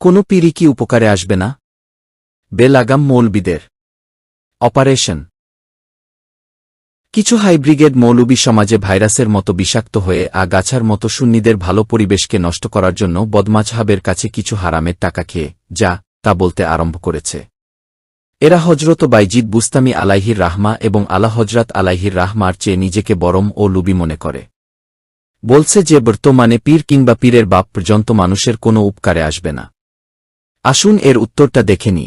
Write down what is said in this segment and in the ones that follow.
কোনো পীরই কি উপকারে আসবে না? বেলাগাম মৌলবিদের। অপারেশন। কিছু হাইব্রিগেড মৌলবী সমাজে ভাইরাসের মতো বিষাক্ত হয়ে আগাছার মতো সুন্নিদের ভালো পরিবেশকে নষ্ট করার জন্য বদমাজহাবের কাছে কিছু হারামের টাকা খেয়ে, যা, তা বলতে আরম্ভ করেছে। এরা হজরত বাইজিদ বুস্তামি আলাইহির রাহমা এবং আলা হজরত আলাইহির রাহমার চেয়ে নিজেকে বরম ও লুবি মনে করে। বলছে যে বর্তমানে পীর কিংবা পীরের বাপ পর্যন্ত মানুষের কোনো উপকারে আসবে না। আসুন এর উত্তরটা দেখে নি।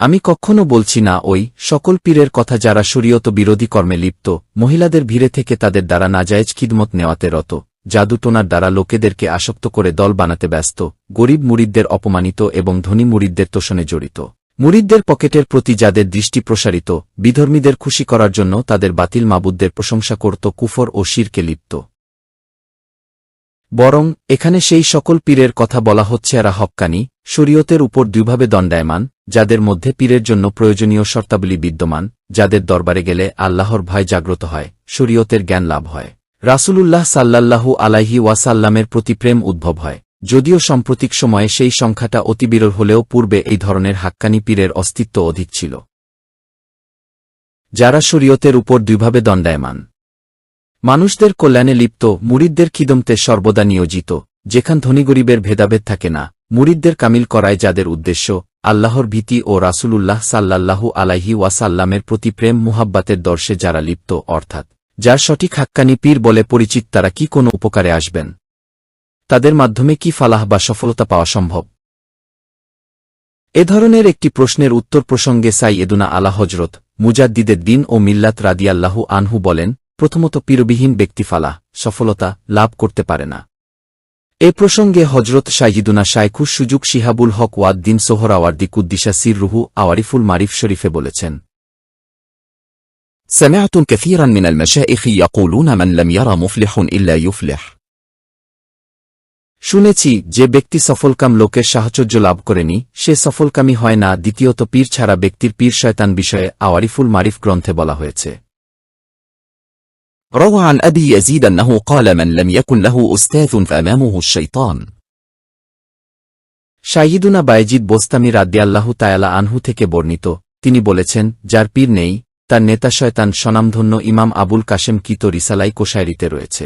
আমি কখনো বলছি না, ওই সকল পীরের কথা যারা শরীয়ত বিরোধী কর্মে লিপ্ত, মহিলাদের ভিড়ে থেকে তাদের দ্বারা নাজায়েজ খিদমত নেওয়াতে রত, জাদুটোনার দ্বারা লোকেদেরকে আসক্ত করে দল বানাতে ব্যস্ত, গরিব মুরিদদের অপমানিত এবং ধনী মুরিদদের তোষণে জড়িত। মুরিদদের পকেটের প্রতি যাদের দৃষ্টি প্রসারিত, বিধর্মীদের খুশি করার জন্য তাদের বাতিল মাবুদদের প্রশংসা করত কুফর ও শিরকে লিপ্ত। বরং, এখানে সেই সকল পীরের কথা বলা হচ্ছে এরা হক্কানি, শরীয়তের উপর দুইভাবে দণ্ডায়মান, যাদের মধ্যে পীরের জন্য প্রয়োজনীয় শর্তাবলী বিদ্যমান, যাদের দরবারে গেলে আল্লাহর ভয় জাগ্রত হয়, শরীয়তের জ্ঞান লাভ হয়। রাসূলুল্লাহ সাল্লাল্লাহু আলাইহি ওয়াসাল্লামের প্রতি প্রেম উদ্ভব হয়। যদিও সাম্প্রতিক সময়ে সেই সংখ্যাটা অতি বিরল হলেও পূর্বে এই ধরনের হাক্কানি পীরের অস্তিত্ব অধিক ছিল। যারা শরীয়তের উপর দুইভাবে দণ্ডায়মান মানুষদের কল্যাণে লিপ্ত মুরিদদের খিদমতে সর্বদা নিয়োজিত, যেখান ধনী গরিবের ভেদাভেদ থাকে না, মুরিদদের কামিল করায় যাদের উদ্দেশ্য, আল্লাহর ভীতি ও রাসূলুল্লাহ সাল্লাল্লাহু আলাইহি ওয়াসাল্লামের প্রতি প্রেম মুহাব্বাতের দর্শে যারা লিপ্ত, অর্থাৎ যার সঠিক হাক্কানি পীর বলে পরিচিত তারা কি কোনো উপকারে আসবেন? তাদের মাধ্যমে কি ফালাহ বা সফলতা পাওয়া সম্ভব? এ ধরনের একটি প্রশ্নের উত্তর প্রসঙ্গে সাই এদুনা আলা হজরত মুজাদ্দিদের দিন ও মিল্লাত রাদিয়াল্লাহু আনহু বলেন প্রথমত পীরবিহীন ব্যক্তি ফালাহ সফলতা লাভ করতে পারে না এ প্রসঙ্গে হজরত শাহিদুনা শাইখুর সুযোগ শিহাবুল হক ওয়াদ দিন সোহরাওয়ার্দি কুদ্দিশা সির রুহু আওয়ারিফুল মারিফ শরীফে বলেছেন سمعت كثيرا من المشائخ يقولون من لم يرى مفلح إلا يفلح শুনেছি যে ব্যক্তি সফলকাম লোকের সাহচর্য লাভ করেনি সে সফলকামী হয় না দ্বিতীয়ত পীর ছাড়া ব্যক্তির পীর শয়তান বিষয়ে আওয়ারিফুল মারিফ গ্রন্থে বলা হয়েছে روى عن أبي يزيد أنه قال من لم يكن له أستاذ فأمامه الشيطان শাহিদুনা বায়েজিদ বোস্তামি রাদ্দিয়াল্লাহু তায়ালা আনহু থেকে বর্ণিত তিনি বলেছেন যার পীর নেই তার নেতা শয়তান স্বনামধন্য ইমাম আবুল কাশেম কিত রিসালাই কোশায়রিতে রয়েছে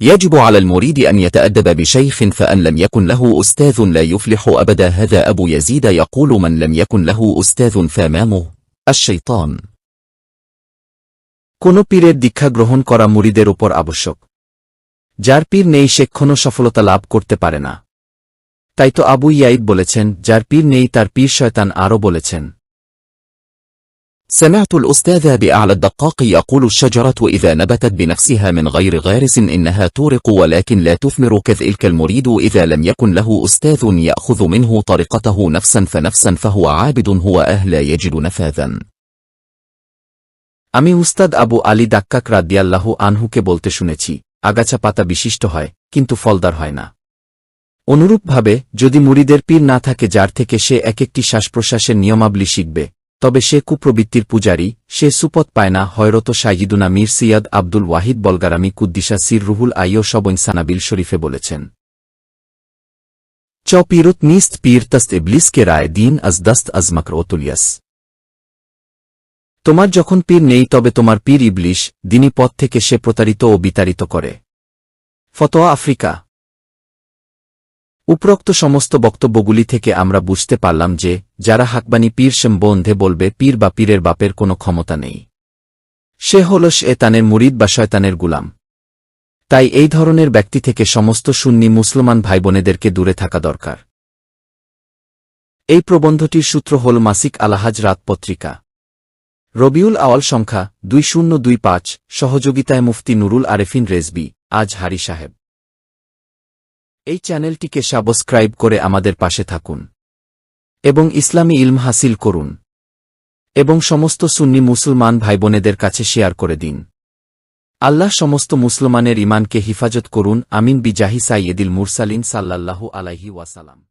يجب على المريد أن يتأدب بشيخ فأن لم يكن له أستاذ لا يفلح أبدا هذا أبو يزيد يقول من لم يكن له أستاذ فأمامه الشيطان কোন পীরের দীক্ষা গ্রহণ করা মুরিদের ওপর আবশ্যক যার পীর নেই সে ক্ষণ সফলতা লাভ করতে পারে না তাই তো আবু ইয়াইদ বলেছেন যার পীর নেই তার পীর শয়তান আরও বলেছেন سمعت الأستاذ بأعلى الدقاق يقول الشجرة إذا نبتت بنفسها من غير غارس إنها تورق ولكن لا تثمر كذلك المريد إذا لم يكن له أستاذ يأخذ منه طريقته نفسا فنفسا فهو عابد هو أهلا يجد نفاذا আমি উস্তাদ আবু আলী দাক্কাক রাদ্দিয়াল্লাহু আনহুকে বলতে শুনেছি, আগাছা পাতা বিশিষ্ট হয়, কিন্তু ফলদার হয় না। অনুরূপভাবে, যদি মুরিদের পীর না থাকে যার থেকে সে এক একটি শ্বাসপ্রশ্বাসের নিয়মাবলী শিখবে, তবে সে কুপ্রবৃত্তির পূজারী, সে সুপথ পায় না, হয়রত সাইয়িদুনা মীর সিয়াদ আব্দুল ওয়াহিদ বলগারামি কুদ্দিশা সির রুহুল আইয় সবইন সানাবিল শরীফে বলেছেন। চ পীরত নিস্ত পীর তস্ত ইবলিসকে রায় দিন আজ দস্ত আজমাকর ওতুলিয়াস তোমার যখন পীর নেই তবে তোমার পীর ইবলিশ দিনী পথ থেকে সে প্রতারিত ও বিতাড়িত করে। ফতোয়া আফ্রিকা। উপরোক্ত সমস্ত বক্তব্যগুলি থেকে আমরা বুঝতে পারলাম যে, যারা হাকবানি পীর বন্ধে বলবে, পীর বা পীরের বাপের কোনো ক্ষমতা নেই। সে হল তানের মুরিদ বা শয়তানের গুলাম। তাই এই ধরনের ব্যক্তি থেকে সমস্ত সুন্নি মুসলমান ভাইবোনেদেরকে দূরে থাকা দরকার। এই প্রবন্ধটির সূত্র হল মাসিক আলাহাজ রাত পত্রিকা। রবিউল আওয়াল সংখ্যা দুই শূন্য দুই পাঁচ, সহযোগিতায় মুফতি নুরুল আরেফিন রেজবি, আজ হারি সাহেব। এই চ্যানেলটিকে সাবস্ক্রাইব করে আমাদের পাশে থাকুন। এবং ইসলামী ইলম হাসিল করুন। এবং সমস্ত সুন্নি মুসলমান ভাইবোনেদের কাছে শেয়ার করে দিন। আল্লাহ সমস্ত মুসলমানের ইমানকে হিফাজত করুন। আমিন বিজাহি সাইয়েদিল মুরসালিন সাল্লাল্লাহু আলাইহি ওয়াসালাম